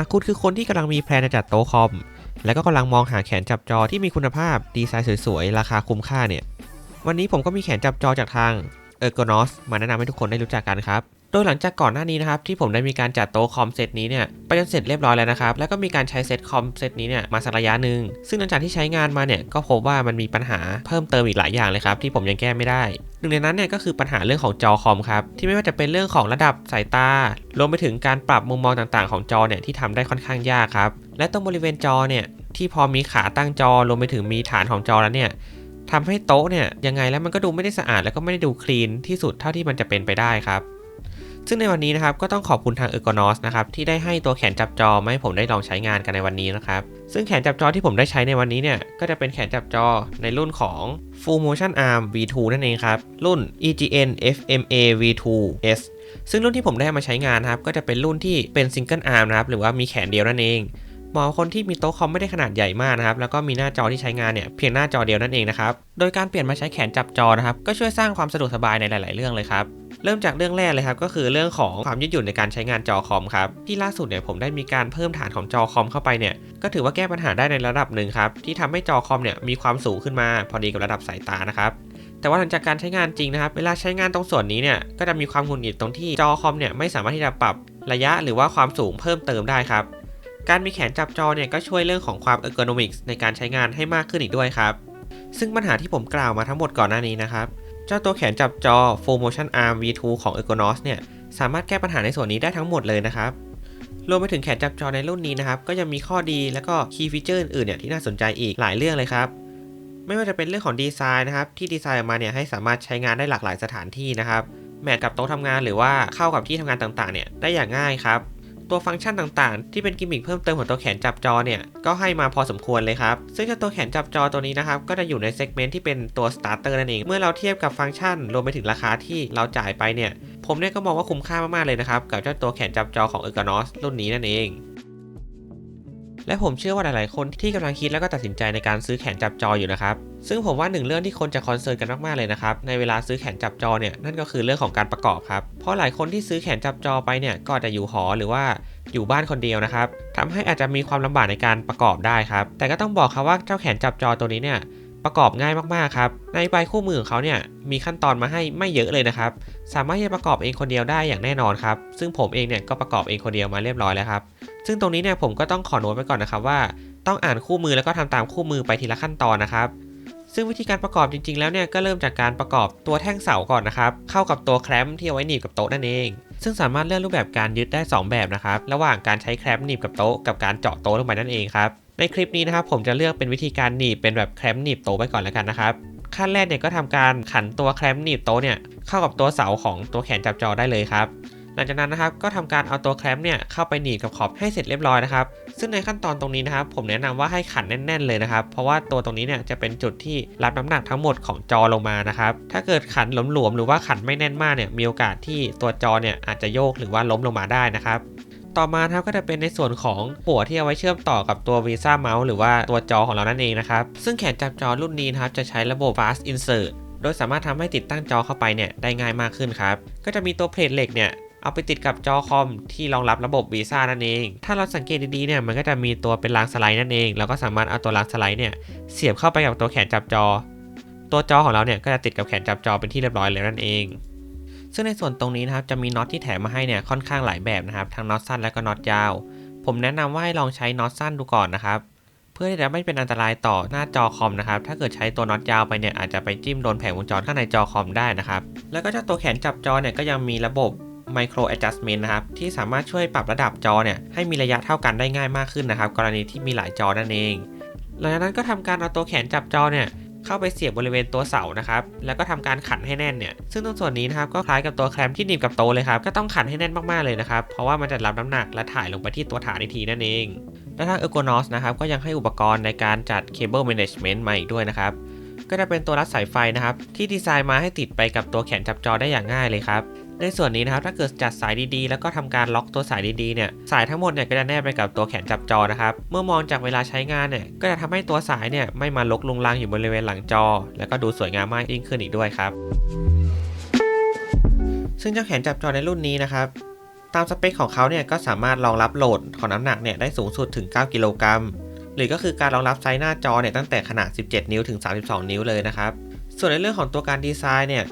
ากคุณคือคนที่กำลังมีแพลนจะจัดโต๊ะคอม และก็กำลังมองหาแขนจับจอที่มีคุณภาพ ดีไซน์สวยๆ ราคาคุ้มค่าเนี่ย วันนี้ผมก็มีแขนจับจอจากทาง Ergonos มาแนะนำให้ทุกคนได้รู้จักกันครับ โดยหลังจากก่อนหน้านี้นะครับที่ผมได้มีการจัดโต๊ะคอมเซตนี้เนี่ยไปจนเสร็จเรียบร้อยแล้วนะครับแล้วก็มีการใช้เซตคอมเซตนี้เนี่ยมาสักระยะหนึ่งซึ่งหลังจากที่ใช้งานมาเนี่ยก็พบว่ามันมีปัญหาเพิ่มเติมอีกหลายอย่างเลยครับที่ผมยังแก้ไม่ได้หนึ่งในนั้นเนี่ยก็คือปัญหาเรื่องของจอคอมครับที่ไม่ว่าจะเป็นเรื่องของระดับสายตารวมไปถึงการปรับมุมมองต่างๆ ของจอเนี่ยที่ทำได้ค่อนข้างยากครับและตรงบริเวณจอเนี่ยที่พอมีขาตั้งจอรวมไปถึงมีฐานของจอแล้วเนี่ยทำให้โต๊ะเนี่ยยังไงแล้วมันก็ดูไม่ได้สะอาดแล้วก็ไม่ได้ดูคลีนที่สุดเท่าที่มันจะเป็นไปได้ครับ ซึ่งในวันนี้นะครับก็ต้องขอบคุณทาง Ergonos นะครับที่ได้ให้ตัวแขนจับจอมาให้ผมได้ลองใช้งานกันในวันนี้นะครับซึ่งแขนจับจอที่ผมได้ใช้ในวันนี้เนี่ยก็จะเป็นแขนจับจอในรุ่นของ Full Motion Arm V2 นั่นเองครับรุ่น EGN FMA V2S ซึ่งรุ่นที่ผมได้มาใช้งานนะครับก็จะเป็นรุ่นที่เป็น Single Arm นะครับหรือว่ามีแขนเดียวนั่นเองเหมาะกับคนที่มีโต๊ะคอมไม่ได้ขนาดใหญ่มากนะครับ แล้วก็มีหน้าจอที่ใช้งานเนี่ยเพียงหน้าจอเดียวนั่นเองนะครับ โดยการเปลี่ยนมาใช้แขนจับจอนะครับ ก็ช่วยสร้างความสะดวกสบายในหลาย ๆ เรื่องเลยครับ เริ่มจากเรื่องแรกเลยครับก็คือเรื่องของความยืดหยุ่นในการใช้งานจอคอมครับที่ล่าสุดเนี่ยผมได้มีการเพิ่มฐานของจอคอมเข้าไปเนี่ยก็ถือว่าแก้ปัญหาได้ในระดับหนึ่งครับที่ทำให้จอคอมเนี่ยมีความสูงขึ้นมา พอดีกับระดับสายตานะครับแต่ว่าหลังจากการใช้งานจริงนะครับเวลาใช้งานตรงส่วนนี้เนี่ยก็จะมีความหงุดหงิดตรงที่จอคอมเนี่ยไม่สามารถที่จะปรับระยะหรือว่าความสูงเพิ่มเติมได้ครับการมีแขนจับจอเนี่ยก็ช่วยเรื่องของความ ergonomics ในการใช้งานให้มากขึ้นอีกด้วยครับ ซึ่งปัญหาที่ผมกล่าวมาทั้งหมดก่อนหน้านี้นะครับ เจ้าตัวแขนจับจอ Full Motion Arm V2 ของ Ergonos เนี่ยสามารถแก้ปัญหาในส่วนนี้ได้ทั้งหมดเลยนะครับรวมไปถึงแขนจับจอในรุ่นนี้นะครับก็ยังมีข้อดีและก็คีย์ฟีเจอร์อื่นๆเนี่ยที่น่าสนใจอีกหลายเรื่องเลยครับไม่ว่าจะเป็นเรื่องของดีไซน์นะครับที่ดีไซน์ออกมาเนี่ยให้สามารถใช้งานได้หลากหลายสถานที่นะครับแมทกับโต๊ะทำงานหรือว่าเข้ากับที่ทำงานต่างๆเนี่ยได้อย่างง่ายครับ ตัวฟังก์ชันต่างๆ ที่เป็นกิมมิคเพิ่มเติมของตัวแขนจับจอเนี่ย ก็ให้มาพอสมควรเลยครับ ซึ่งเจ้าตัวแขนจับจอตัวนี้นะครับ ก็จะอยู่ในเซกเมนต์ที่เป็นตัวสตาร์เตอร์นั่นเอง เมื่อเราเทียบกับฟังก์ชัน รวมไปถึงราคาที่เราจ่ายไปเนี่ย ผมเนี่ยก็มองว่าคุ้มค่ามากๆเลยนะครับ กับเจ้าตัวแขนจับจอของ Ergonos รุ่นนี้นั่นเองและผมเชื่อว่าหลาย ๆ คนที่กำลังคิดแล้วก็ตัดสินใจในการซื้อแขนจับจออยู่นะครับ ซึ่งผมว่าหนึ่งเรื่องที่คนจะคอนเซิร์นกันมากๆเลยนะครับ ในเวลาซื้อแขนจับจอเนี่ยนั่นก็คือเรื่องของการประกอบครับ เพราะหลายคนที่ซื้อแขนจับจอไปเนี่ยก็จะอยู่หอหรือว่าอยู่บ้านคนเดียวนะครับทำให้อาจจะมีความลำบากในการประกอบได้ครับ แต่ก็ต้องบอกครับว่าเจ้าแขนจับจอตัวนี้เนี่ยประกอบง่ายมากๆครับ ในใบคู่มือของเขาเนี่ยมีขั้นตอนมาให้ไม่เยอะเลยนะครับ สามารถที่จะประกอบเองคนเดียวได้อย่างแน่นอนครับ ซึ่งผมเองเนี่ยก็ประกอบเองคนเดียวมาเรียบร้อยแล้วครับ ซึ่งตรงนี้เนี่ยผมก็ต้องขอโน้ตไว้ก่อนนะครับว่า ต้องอ่านคู่มือแล้วก็ทำตามคู่มือไปทีละขั้นตอนนะครับ ซึ่งวิธีการประกอบจริงๆ แล้วเนี่ยก็เริ่มจากการประกอบตัวแท่งเสาก่อนนะครับ เข้ากับตัวแคลมที่เอาไว้หนีบกับโต๊ะนั่นเอง ซึ่งสามารถเลือกรูปแบบการยึดได้ 2 แบบนะครับ ระหว่างการใช้แคลมหนีบกับโต๊ะกับการเจาะโต๊ะลงไปนั่นเองครับ ในคลิปนี้นะครับผมจะเลือกเป็นวิธีการหนีบเป็นแบบแคลมหนีบโต๊ะไปก่อนแล้วกันนะครับ ขั้นแรกเนี่ยก็ทำการขันตัวแคลมหนีบโต๊ะเนี่ยเข้ากับตัวเสาของตัวแขนจับจอได้เลยครับ หลังจากนั้นนะครับก็ทำการเอาตัวแคลมเนี่ยเข้าไปหนีบกับขอบให้เสร็จเรียบร้อยนะครับ ซึ่งในขั้นตอนตรงนี้นะครับ ผมแนะนำว่าให้ขันแน่น ๆ เลยนะครับ เพราะว่าตัวตรงนี้เนี่ยจะเป็นจุดที่รับน้ำหนักทั้งหมดของจอลงมานะครับถ้าเกิดขันหลวมๆหรือว่าขันไม่แน่นมากเนี่ยมีโอกาสที่ตัวจอเนี่ยอาจจะโยกหรือว่าล้มลงมาได้นะครับต่อมาครับก็จะเป็นในส่วนของหัวที่เอาไว้เชื่อมต่อกับตัว Visa Mouse หรือว่าตัวจอของเรานั่นเองนะครับ ซึ่งแขนจับจอรุ่นนี้นะครับจะใช้ระบบ Fast Insert โดยสามารถทำให้ติดตั้งจอเข้าไปเนี่ยได้ง่ายมากขึ้นครับ ก็จะมีตัวเพลทเหล็กเนี่ย เอาไปติดกับจอคอมที่รองรับระบบวีซ่านั่นเอง ถ้าเราสังเกตดีๆเนี่ยมันก็จะมีตัวเป็นรางสไลด์นั่นเอง เราก็สามารถเอาตัวรางสไลด์เนี่ยเสียบเข้าไปกับตัวแขนจับจอ ตัวจอของเราเนี่ยก็จะติดกับแขนจับจอเป็นที่เรียบร้อยแล้วนั่นเองซึ่งในส่วนตรงนี้นะครับจะมีน็อตที่แถมมาให้เนี่ยค่อนข้างหลายแบบนะครับทั้งน็อตสั้นและก็น็อตยาว ผมแนะนำว่าให้ลองใช้น็อตสั้นดูก่อนนะครับเพื่อที่จะไม่เป็นอันตรายต่อหน้าจอคอมนะครับถ้าเกิดใช้ตัวน็อตยาวไปเนี่ยอาจจะไปจิ้มโดนแผงวงจรข้างในจอคอมได้นะครับแล้วก็เจ้าตัวแขนจับจอเนี่ยก็ยังมีระบบ Micro Adjustment นะครับที่สามารถช่วยปรับระดับจอเนี่ยให้มีระยะเท่ากันได้ง่ายมากขึ้นนะครับ กรณีที่มีหลายจอนั่นเองหลังจากนั้นก็ทำการเอาตัวแขนจับจอเนี่ยเข้าไปเสียบบริเวณตัวเสานะครับ แล้วก็ทำการขันให้แน่นเนี่ย ซึ่งตรงส่วนนี้นะครับ ก็คล้ายกับตัวแคลมที่หนีบกับโตเลยครับ ก็ต้องขันให้แน่นมากๆเลยนะครับ เพราะว่ามันจะรับน้ำหนักและถ่ายลงไปที่ตัวฐานอีกทีนั่นเอง และทาง Ergonos นะครับ ก็ยังให้อุปกรณ์ในการจัด Cable Management มาอีกด้วยนะครับ ก็จะเป็นตัวรัดสายไฟนะครับ ที่ดีไซน์มาให้ติดไปกับตัวแขนจับจอได้อย่างง่ายเลยครับ ในส่วนนี้นะครับถ้าเกิดจัดสายดีๆ แล้วก็ทำการล็อกตัวสายดีๆเนี่ยสายทั้งหมดเนี่ยก็จะแนบไปกับตัวแขนจับจอนะครับเมื่อมองจากเวลาใช้งานเนี่ยก็จะทำให้ตัวสายเนี่ยไม่มาลกลุงลังอยู่บริเวณหลังจอ แล้วก็ดูสวยงามมากยิ่งขึ้นอีกด้วยครับซึ่งเจ้าแขนจับจอในรุ่นนี้นะครับตามสเปคของเขาเนี่ยก็สามารถรองรับโหลดของน้ำหนักเนี่ยได้สูงสุดถึง 9 กิโลกรัม หรือก็คือการรองรับไซส์หน้าจอเนี่ยตั้งแต่ขนาด 17 นิ้วถึง 32 นิ้วเลยนะครับ ส่วนในเรื่องของตัวการดีไซน์เนี่ย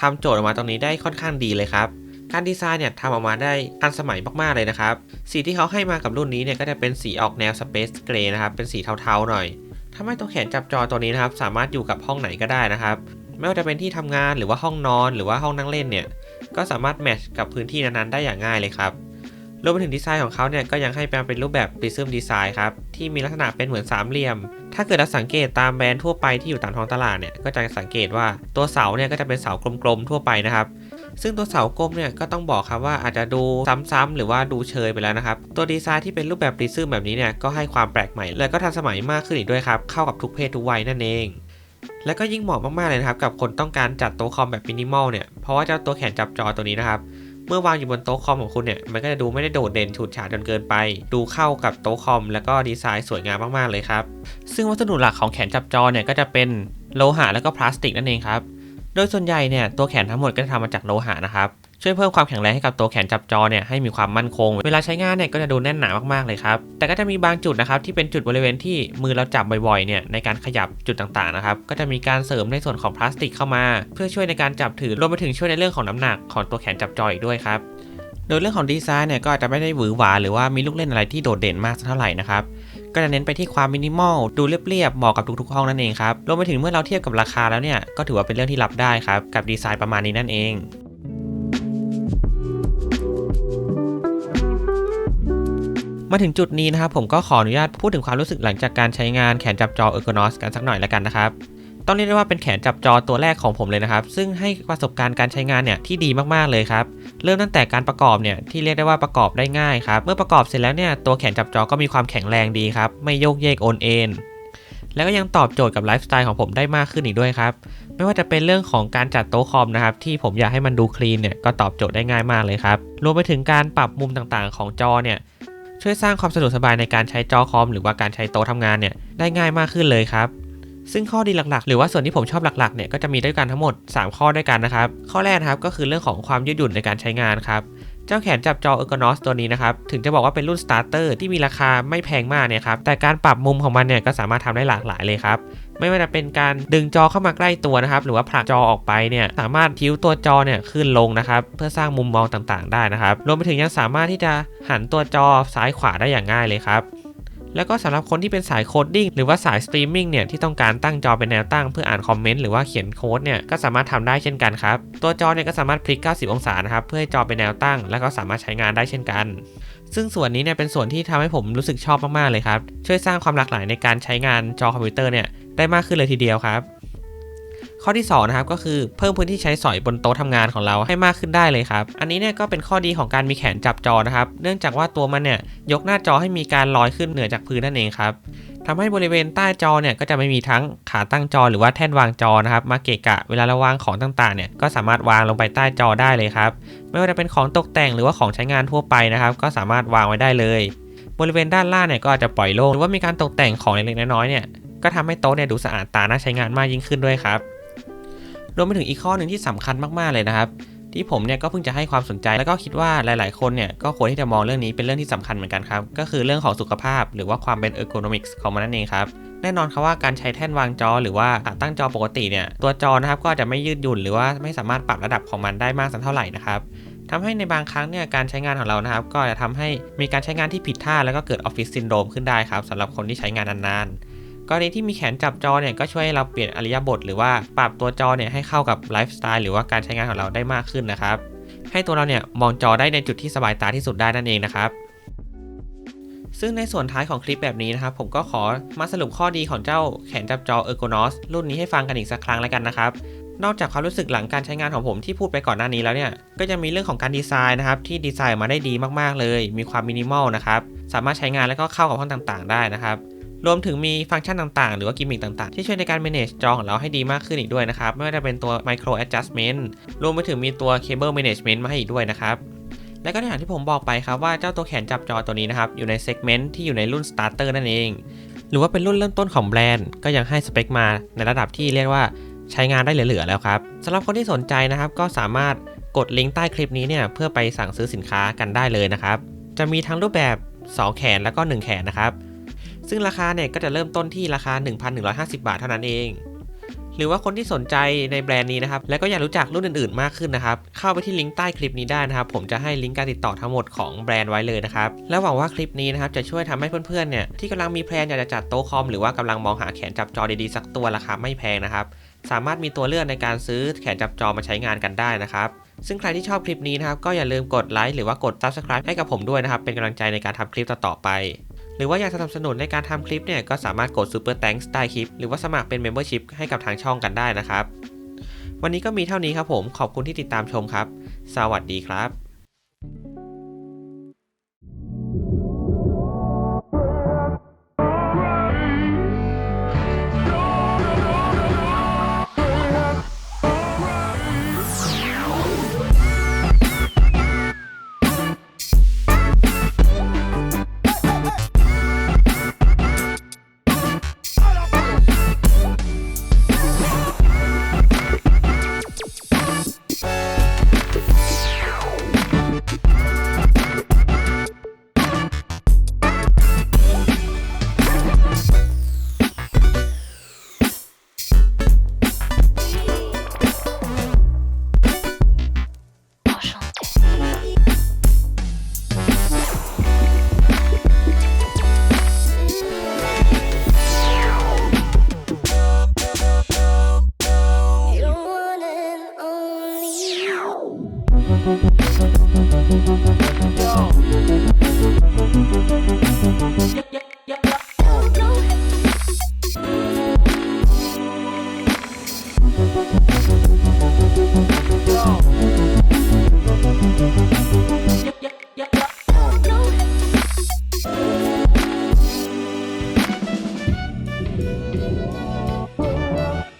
ทำโจทย์ออกมาตรงนี้ได้ค่อนข้างดีเลยครับ การดีไซน์เนี่ยทำออกมาได้ทันสมัยมากๆเลยนะครับ สีที่เขาให้มากับรุ่นนี้เนี่ยก็จะเป็นสีออกแนวสเปซเกรย์นะครับ เป็นสีเทาๆหน่อยทำให้ตัวแขนจับจอตัวนี้นะครับ สามารถอยู่กับห้องไหนก็ได้นะครับ ไม่ว่าจะเป็นที่ทำงานหรือว่าห้องนอน หรือว่าห้องนั่งเล่นเนี่ย ก็สามารถแมทช์กับพื้นที่นั้นๆได้อย่างง่ายเลยครับ รวมไปถึงดีไซน์ของเขาเนี่ยก็ยังให้มาเป็นรูปแบบ Prism Design ครับ ที่มีลักษณะเป็นเหมือนสามเหลี่ยม ถ้าเกิดเราสังเกตตามแบรนด์ทั่วไปที่อยู่ตามท้องตลาดเนี่ยก็จะสังเกตว่าตัวเสาเนี่ยก็จะเป็นเสากลมๆทั่วไปนะครับซึ่งตัวเสากลมเนี่ยก็ต้องบอกครับว่าอาจจะดูซ้ำๆหรือว่าดูเชยไปแล้วนะครับ ตัวดีไซน์ที่เป็นรูปแบบปริซึมแบบนี้เนี่ยก็ให้ความแปลกใหม่ และก็ทันสมัยมากขึ้นอีกด้วยครับ เข้ากับทุกเพศทุกวัยนั่นเอง และก็ยิ่งเหมาะมากๆเลยนะครับกับคนต้องการจัดโต๊ะคอมแบบมินิมอลเนี่ยเพราะว่าเจ้าตัวแขนจับจอตัวนี้นะครับ เมื่อวางอยู่บนโต๊ะคอมของคุณเนี่ย มันก็จะดูไม่ได้โดดเด่นฉูดฉาดจนเกินไป ดูเข้ากับโต๊ะคอม แล้วก็ดีไซน์สวยงามมากๆเลยครับ ซึ่งวัสดุหลักของแขนจับจอเนี่ยก็จะเป็นโลหะแล้วก็พลาสติกนั่นเองครับ โดยส่วนใหญ่เนี่ยตัวแขนทั้งหมดก็จะทำมาจากโลหะนะครับ ช่วยเพิ่มความแข็งแรงให้กับตัวแขนจับจอเนี่ยให้มีความมั่นคง เวลาใช้งานเนี่ยก็จะดูแน่นหนามากๆเลยครับ แต่ก็จะมีบางจุดนะครับที่เป็นจุดบริเวณที่มือเราจับบ่อยๆเนี่ยในการขยับจุดต่างๆนะครับก็จะมีการเสริมในส่วนของพลาสติกเข้ามา เพื่อช่วยในการจับถือรวมไปถึงช่วยในเรื่องของน้ำหนักของตัวแขนจับจออีกด้วยครับโดยเรื่องของดีไซน์เนี่ยก็อาจจะไม่ได้หวือหวาหรือว่ามีลูกเล่นอะไรที่โดดเด่นมากสักเท่าไหร่นะครับก็จะเน้นไปที่ความมินิมอลดูเรียบๆเหมาะกับทุกๆห้องนั่นเองครับรวมไปถึงเมื่อเราเทียบกับราคาแล้วเนี่ยก็ถือว่าเป็นเรื่องที่รับได้ครับกับดีไซน์ประมาณนี้นั่นเอง มาถึงจุดนี้นะครับผมก็ขออนุญาตพูดถึงความรู้สึกหลังจากการใช้งานแขนจับจอ Ergonos กันสักหน่อยแล้วกันนะครับต้องเรียกได้ว่าเป็นแขนจับจอตัวแรกของผมเลยนะครับ ซึ่งให้ประสบการณ์การใช้งานเนี่ยที่ดีมากๆเลยครับ เริ่มตั้งแต่การประกอบเนี่ยที่เรียกได้ว่าประกอบได้ง่ายครับ เมื่อประกอบเสร็จแล้วเนี่ยตัวแขนจับจอก็มีความแข็งแรงดีครับ ไม่โยกเยกโอนเอ็นแล้วก็ยังตอบโจทย์กับไลฟ์สไตล์ของผมได้มากขึ้นอีกด้วยครับ ไม่ว่าจะเป็นเรื่องของการจัดโต๊ะคอมนะครับที่ผมอยากให้มันดูคลีนเนี่ยก็ตอบโจทย์ได้ง่ายมากเลยครับ รวมไปถึงการปรับมุมต่างๆ ของจอเนี่ย ช่วยสร้างความสะดวกสบายในการใช้จอคอม หรือว่าการใช้โต๊ะทำงานเนี่ยได้ง่ายมากขึ้นเลยครับ ซึ่งข้อดีหลักๆ หรือว่าส่วนที่ผมชอบหลักๆเนี่ยก็จะมีด้วยกันทั้งหมด 3 ข้อด้วยกันนะครับ ข้อแรกนะครับก็คือเรื่องของความยืดหยุ่นในการใช้งานครับ เจ้าแขนจับจอ Ergonos ตัวนี้นะครับ ถึงจะบอกว่าเป็นรุ่นสตาร์เตอร์ที่มีราคาไม่แพงมากเนี่ยครับ แต่การปรับมุมของมันเนี่ยก็สามารถทำได้หลากหลายเลยครับ ไม่ว่าจะเป็นการดึงจอเข้ามาใกล้ตัวนะครับ หรือว่าผลักจอออกไปเนี่ย สามารถทิ้วตัวจอเนี่ยขึ้นลงนะครับ เพื่อสร้างมุมมองต่างๆ ได้นะครับ รวมไปถึงยังสามารถที่จะหันตัวจอซ้ายขวาได้อย่างง่ายเลยครับ แล้วก็สำหรับคนที่เป็นสายโคดดิ้งหรือว่าสายสตรีมมิ่งเนี่ยที่ต้องการตั้งจอเป็นแนวตั้งเพื่ออ่านคอมเมนต์หรือว่าเขียนโค้ดเนี่ยก็สามารถทำได้เช่นกันครับ ตัวจอเนี่ยก็สามารถพลิก 90 องศานะครับเพื่อให้จอเป็นแนวตั้ง แล้วก็สามารถใช้งานได้เช่นกัน ซึ่งส่วนนี้เนี่ยเป็นส่วนที่ทำให้ผมรู้สึกชอบมากๆเลยครับช่วยสร้างความหลากหลายในการใช้งานจอคอมพิวเตอร์เนี่ยได้มากขึ้นเลยทีเดียวครับ ข้อที่2นะครับก็คือเพิ่มพื้นที่ใช้สอยบนโต๊ะทำงานของเราให้มากขึ้นได้เลยครับ อันนี้เนี่ยก็เป็นข้อดีของการมีแขนจับจอนะครับ เนื่องจากว่าตัวมันเนี่ยยกหน้าจอให้มีการลอยขึ้นเหนือจากพื้นนั่นเองครับทำให้บริเวณใต้จอเนี่ยก็จะไม่มีทั้งขาตั้งจอหรือว่าแท่นวางจอนะครับมาเกะกะ เวลาเราวางของต่างๆเนี่ยก็สามารถวางลงไปใต้จอได้เลยครับไม่ว่าจะเป็นของตกแต่งหรือว่าของใช้งานทั่วไปนะครับก็สามารถวางไว้ได้เลย บริเวณด้านล่างเนี่ยก็อาจจะปล่อยโล่งหรือว่ามีการตกแต่งของเล็กๆน้อยๆเนี่ยก็ทำให้โต๊ะเนี่ยดูสะอาดตาน่าใช้งานมากยิ่งขึ้นด้วยครับ รวมไปถึงอีกข้อหนึ่งที่สำคัญมากๆเลยนะครับ ที่ผมเนี่ยก็เพิ่งจะให้ความสนใจ แล้วก็คิดว่าหลาย ๆ คนเนี่ยก็ควรที่จะมองเรื่องนี้เป็นเรื่องที่สำคัญเหมือนกันครับ ก็คือเรื่องของสุขภาพ หรือว่าความเป็น ergonomics ของมันนั่นเองครับแน่นอนครับว่าการใช้แท่นวางจอหรือว่าขาตั้งจอปกติเนี่ยตัวจอนะครับก็จะไม่ยืดหยุ่นหรือว่าไม่สามารถปรับระดับของมันได้มากสักเท่าไหร่นะครับทำให้ในบางครั้งเนี่ยการใช้งานของเรานะครับ ก็จะทำให้มีการใช้งานที่ผิดท่าแล้วก็เกิดออฟฟิศซินโดรมขึ้นได้ครับสำหรับคนที่ใช้งานนานๆ กรณีที่มีแขนจับจอเนี่ยก็ช่วยให้เราเปลี่ยนอริยบท หรือว่าปรับตัวจอเนี่ยให้เข้ากับไลฟ์สไตล์หรือว่าการใช้งานของเราได้มากขึ้นนะครับ ให้ตัวเราเนี่ยมองจอได้ในจุดที่สบายตาที่สุดได้นั่นเองนะครับซึ่งในส่วนท้ายของคลิปแบบนี้นะครับ ผมก็ขอมาสรุปข้อดีของเจ้าแขนจับจอ Ergonos รุ่นนี้ให้ฟังกันอีกสักครั้งแล้วกันนะครับ นอกจากความรู้สึกหลังการใช้งานของผมที่พูดไปก่อนหน้านี้แล้วเนี่ย ก็จะมีเรื่องของการดีไซน์นะครับ ที่ดีไซน์มาได้ดีมากๆเลย มีความมินิมอลนะครับ สามารถใช้งานแล้วก็เข้ากับห้องต่างๆ ได้นะครับ รวมถึงมีฟังก์ชันต่างๆ หรือว่ากิมมิคต่างๆ ที่ช่วยในการ manage จอของเราให้ดีมากขึ้นอีกด้วยนะครับ ไม่ว่าจะเป็นตัว micro adjustment รวมไปถึงมีตัว cable management มาให้อีกด้วยนะครับและก็อย่างที่ผมบอกไปครับว่าเจ้าตัวแขนจับจอตัวนี้นะครับ อยู่ในเซกเมนต์ที่อยู่ในรุ่น starter นั่นเอง หรือว่าเป็นรุ่นเริ่มต้นของแบรนด์ ก็ยังให้สเปคมาในระดับที่เรียกว่าใช้งานได้เหลือๆแล้วครับสำหรับคนที่สนใจนะครับ ก็สามารถกดลิงก์ใต้คลิปนี้เนี่ยเพื่อไปสั่งซื้อสินค้ากันได้เลยนะครับ จะมีทั้งรูปแบบ 2 แขนแล้วก็ 1 แขนนะครับ ซึ่งราคาเนี่ยก็จะเริ่มต้นที่ราคา 1,150 บาทเท่านั้นเอง หรือว่าคนที่สนใจในแบรนด์นี้นะครับ และก็อยากรู้จักรุ่นอื่นๆ มากขึ้นนะครับ เข้าไปที่ลิงก์ใต้คลิปนี้ได้นะครับ ผมจะให้ลิงก์การติดต่อทั้งหมดของแบรนด์ไว้เลยนะครับ และหวังว่าคลิปนี้นะครับจะช่วยทำให้เพื่อนๆ เนี่ยที่กำลังมีแพลนอยากจะจัดโต๊ะคอมหรือว่ากำลังมองหาแขนจับจอดีๆสักตัวราคาไม่แพงนะครับ สามารถมีตัวเลือกในการซื้อแขนจับจอมาใช้งานกันได้นะครับซึ่งใครที่ชอบคลิปนี้นะครับ ก็อย่าลืมกดไลค์หรือว่ากด subscribe ให้กับผมด้วยนะครับ เป็นกำลังใจในการทำคลิปต่อๆไป หรือว่าอยากสนับสนุนในการทำคลิปเนี่ยก็สามารถกด Super Thanks ใต้คลิป หรือว่าสมัครเป็น Membership ให้กับทางช่องกันได้นะครับ วันนี้ก็มีเท่านี้ครับผมขอบคุณที่ติดตามชมครับ สวัสดีครับ